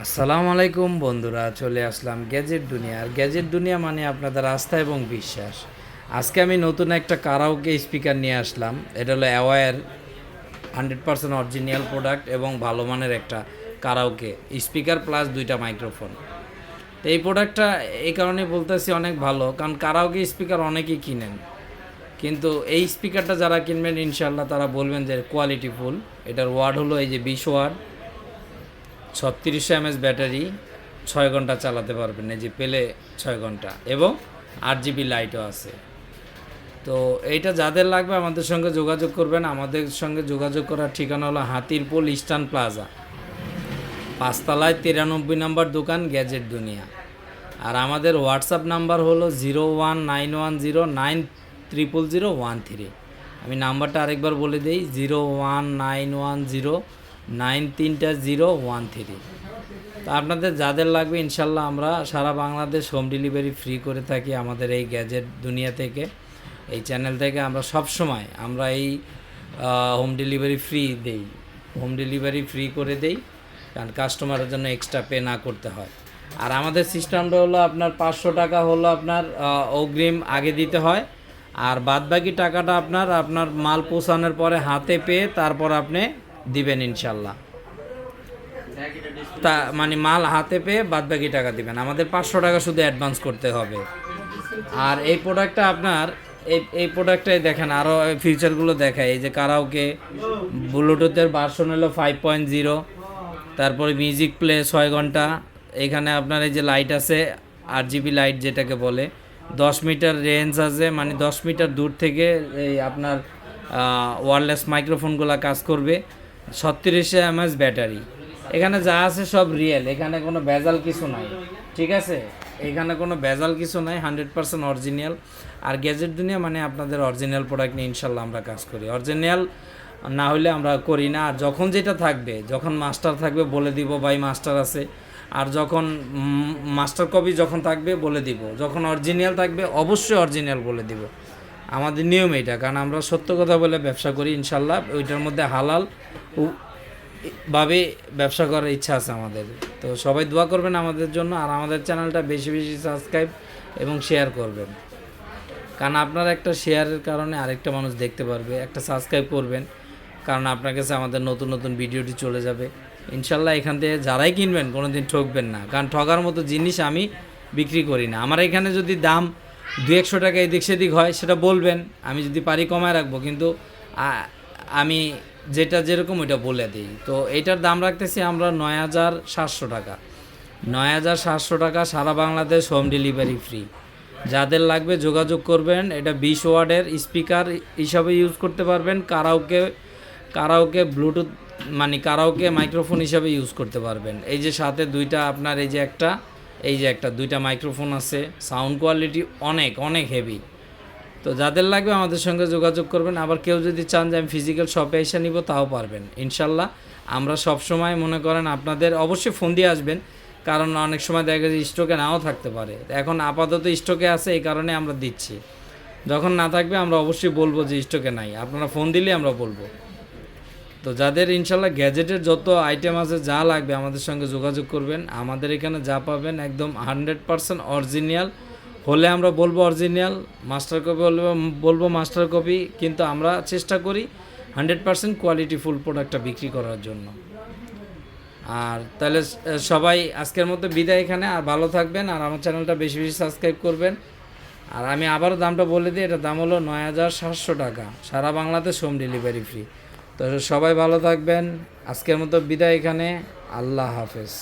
আসসালামু আলাইকুম বন্ধুরা, চলে আসলাম গ্যাজেট দুনিয়া। আর গ্যাজেট দুনিয়া মানে আপনাদের আস্থা এবং বিশ্বাস। আজকে আমি নতুন একটা কারাওকে স্পিকার নিয়ে আসলাম। এটা হলো our hundred percent original product এবং ভালো মানের একটা কারাওকে। স্পিকার প্লাস দুইটা মাইক্রোফোন। তো এই প্রোডাক্টটা এই কারণে বলতেছি অনেক ভালো, কারণ কারাওকে স্পিকার অনেকেই কিনেন। কিন্তু এই স্পিকারটা যারা কিনবেন ইনশাল্লাহ তারা বলবেন যে কোয়ালিটি ফুল এটার ওয়ার্ড হলো এই যে বিশ ওয়ার্ড ছত্রিশশো এমএস ব্যাটারি ছয় ঘণ্টা চালাতে পারবেন, এই যে পেলে ছয় ঘণ্টা এবং আট জিবি লাইটও আছে। তো এইটা যাদের লাগবে আমাদের সঙ্গে যোগাযোগ করবেন। আমাদের সঙ্গে যোগাযোগ করার ঠিকানা হলো হাতিরপুল ইস্টার্ন প্লাজা, পাঁচতলায় তিরানব্বই নম্বর দোকান, গ্যাজেট দুনিয়া। আর আমাদের হোয়াটসঅ্যাপ নাম্বার হলো zero one nine one zero nine triple zero one three. আমি নাম্বারটা আরেকবার বলে দিই, zero one nine one zero nine তিনটা জিরো ওয়ান থ্রি। তো আপনাদের যাদের লাগবে, ইনশাল্লাহ আমরা সারা বাংলাদেশ হোম ডেলিভারি ফ্রি করে থাকি আমাদের এই গ্যাজেট দুনিয়া থেকে, এই চ্যানেল থেকে। আমরা সব সময় আমরা এই হোম ডেলিভারি ফ্রি দেই, হোম ডেলিভারি ফ্রি করে দেই, কারণ কাস্টমারের জন্য এক্সট্রা পে না করতে হয়। আর আমাদের সিস্টেমটা হলো আপনার পাঁচশো টাকা হলো আপনার অগ্রিম আগে দিতে হয়, আর বাদবাকি টাকাটা আপনার আপনার মাল পৌঁছানোর পরে হাতে পেয়ে তারপর আপনি দিবেন ইনশাল্লাহ। তা মানে মাল হাতে পেয়ে বাদ বাকি টাকা দিবেন। আমাদের পাঁচশো টাকা শুধু অ্যাডভান্স করতে হবে। আর এই প্রোডাক্টটা আপনার, এই এই প্রোডাক্টটাই দেখেন আরও ফিচারগুলো দেখায়। এই যে কারাওকে ব্লুটুথের ভার্সন হলো ফাইভ পয়েন্ট জিরো তারপরে মিউজিক প্লে ছয় ঘণ্টা, এখানে আপনার এই যে লাইট আছে আট জিবি লাইট যেটাকে বলে, দশ মিটার রেঞ্জ আছে মানে দশ মিটার দূর থেকে এই আপনার ওয়ারলেস মাইক্রোফোনগুলো কাজ করবে। ছত্রিশে এমএস ব্যাটারি। এখানে যা আছে সব রিয়েল এখানে কোনো ভেজাল কিছু নাই, ঠিক আছে? এখানে কোনো ভেজাল কিছু নাই হান্ড্রেড পার্সেন্ট অরিজিনাল আর গ্যাজেট দুনিয়া মানে আপনাদের অরিজিনাল প্রোডাক্ট নিয়ে ইনশাল্লাহ আমরা কাজ করি। অরিজিনাল না হলে আমরা করি না। আর যখন যেটা থাকবে, যখন মাস্টার থাকবে, বলে দিব ভাই মাস্টার আছে। আর যখন মাস্টার কপি যখন থাকবে, বলে দিব। যখন অরিজিনাল থাকবে, অবশ্যই অরিজিনাল বলে দিব। আমাদের নিয়ম এটা, কারণ আমরা সত্য কথা বলে ব্যবসা করি, ইনশাল্লাহ। ওইটার মধ্যে হালাল ভাবে ব্যবসা করার ইচ্ছা আছে আমাদের। তো সবাই দোয়া করবেন আমাদের জন্য, আর আমাদের চ্যানেলটা বেশি বেশি সাবস্ক্রাইব এবং শেয়ার করবেন। কারণ আপনার একটা শেয়ারের কারণে আরেকটা মানুষ দেখতে পারবে, একটা সাবস্ক্রাইব করবেন। কারণ আপনার কাছে আমাদের নতুন নতুন ভিডিওটি চলে যাবে। ইনশাল্লাহ এখান থেকে যারাই কিনবেন কোনো দিন ঠকবেন না। কারণ ঠকার মতো জিনিস আমি বিক্রি করি না। আমার এখানে যদি দাম দু একশো টাকা এদিক সেদিক হয়, সেটা বলবেন। আমি যদি পারি কমায় রাখব। কিন্তু আমি যেটা যেরকম ওইটা বলে দিই। তো এটার দাম রাখতেছি আমরা নয় হাজার সাতশো টাকা। নয় হাজার সাতশো টাকা সারা বাংলাদেশ হোম ডেলিভারি ফ্রি। যাদের লাগবে যোগাযোগ করবেন, এটা বিশ ওয়ার্ডের স্পিকার হিসাবে ইউজ করতে পারবেন, কারাওকে কারাওকে ব্লুটুথ মানে কারাওকে মাইক্রোফোন হিসাবে ইউজ করতে পারবেন। এই যে সাথে দুইটা আপনার এই যে একটা, এই যে একটা, দুইটা মাইক্রোফোন আছে, সাউন্ড কোয়ালিটি অনেক অনেক হেভি। তো যাদের লাগবে আমাদের সঙ্গে যোগাযোগ করবেন। আবার কেউ যদি চান যে আমি ফিজিক্যাল শপে এসে নিব, তাও পারবেন। ইনশাল্লাহ আমরা সব সময় মনে করেন আপনাদের অবশ্যই ফোন দিয়ে আসবেন, কারণ অনেক সময় দেখা যায় স্টকে নাও থাকতে পারে। এখন আপাতত স্টকে আছে, এই কারণে আমরা দিচ্ছি। যখন না থাকবে, আমরা অবশ্যই বলব যে স্টকে নাই। আপনারা ফোন দিলে আমরা বলব। তো যাদের ইনশাল্লাহ গ্যাজেটের যত আইটেম আছে, যা লাগবে আমাদের সঙ্গে যোগাযোগ করবেন। আমাদের এখানে যা পাবেন, একদম হান্ড্রেড পারসেন্ট অরিজিনাল হলে আমরা বলব অরিজিনাল মাস্টার কপি বলব বলব মাস্টার কপি কিন্তু আমরা চেষ্টা করি হান্ড্রেড পারসেন্ট কোয়ালিটি ফুল প্রোডাক্টটা বিক্রি করার জন্য। আর তাহলে সবাই আজকের মতো বিদায় এখানে, আর ভালো থাকবেন, আর আমার চ্যানেলটা বেশি বেশি সাবস্ক্রাইব করবেন। আর আমি আবারও দামটা বলে দিই, এটা দাম হলো নয় হাজার সাতশো টাকা, সারা বাংলাদেশ হোম ডেলিভারি ফ্রি তো সবাই ভালো থাকবেন, আজকের মতো বিদায় এখানে, আল্লাহ হাফেজ।